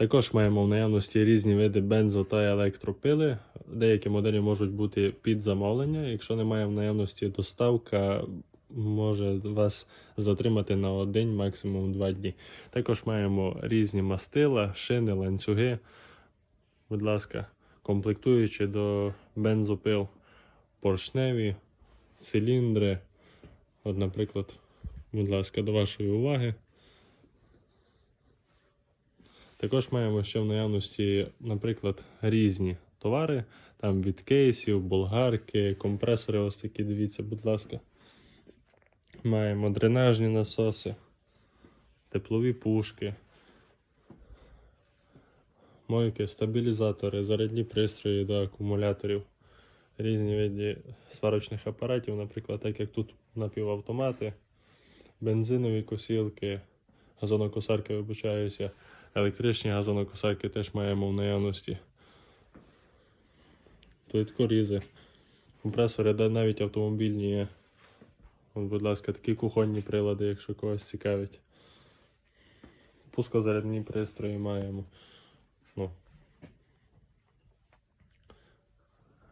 Також маємо в наявності різні види бензо та електропили. Деякі моделі можуть бути під замовлення. Якщо немає в наявності доставка, може вас затримати на один, максимум два дні. Також маємо різні мастила, шини, ланцюги. Будь ласка, комплектуючи до бензопил поршневі, циліндри. От, наприклад, будь ласка, до вашої уваги. Також маємо ще в наявності, наприклад, різні товари, там від кейсів, болгарки, компресори, ось такі, дивіться, будь ласка. Маємо дренажні насоси, теплові пушки, мойки, стабілізатори, зарядні пристрої до акумуляторів, різні види сварочних апаратів, наприклад, так як тут напівавтомати, бензинові косілки, газонокосарки, вибачаюся. Електричні газонокосарки теж маємо в наявності. Плиткорізи, компресори, навіть автомобільні є. От, будь ласка, такі кухонні прилади, якщо когось цікавить. Пускозарядні пристрої маємо. Ну.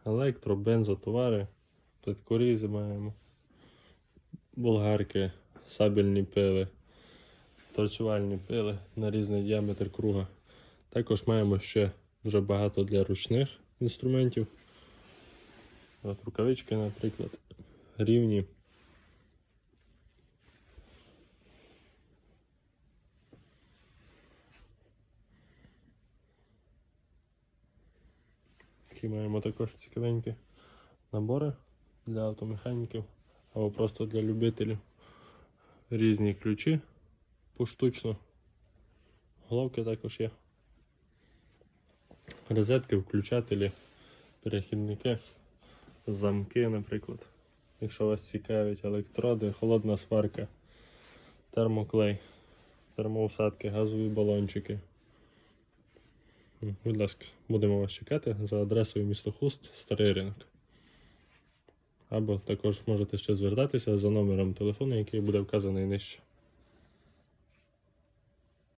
Електро, бензотовари, плиткорізи маємо. Болгарки, сабельні пили торцювальні пили на різний діаметр круга. Також маємо ще вже багато для ручних інструментів. От рукавички, наприклад, рівні. Такі маємо також цікавенькі набори для автомеханіків або просто для любителів. Різні ключі поштучно. Головки також є. Розетки, включателі, перехідники, замки, наприклад. Якщо вас цікавить електроди, холодна сварка, термоклей, термоусадки, газові балончики. Будь ласка, будемо вас чекати за адресою місто Хуст, Старий ринок. Або також можете ще звертатися за номером телефону, який буде вказаний нижче.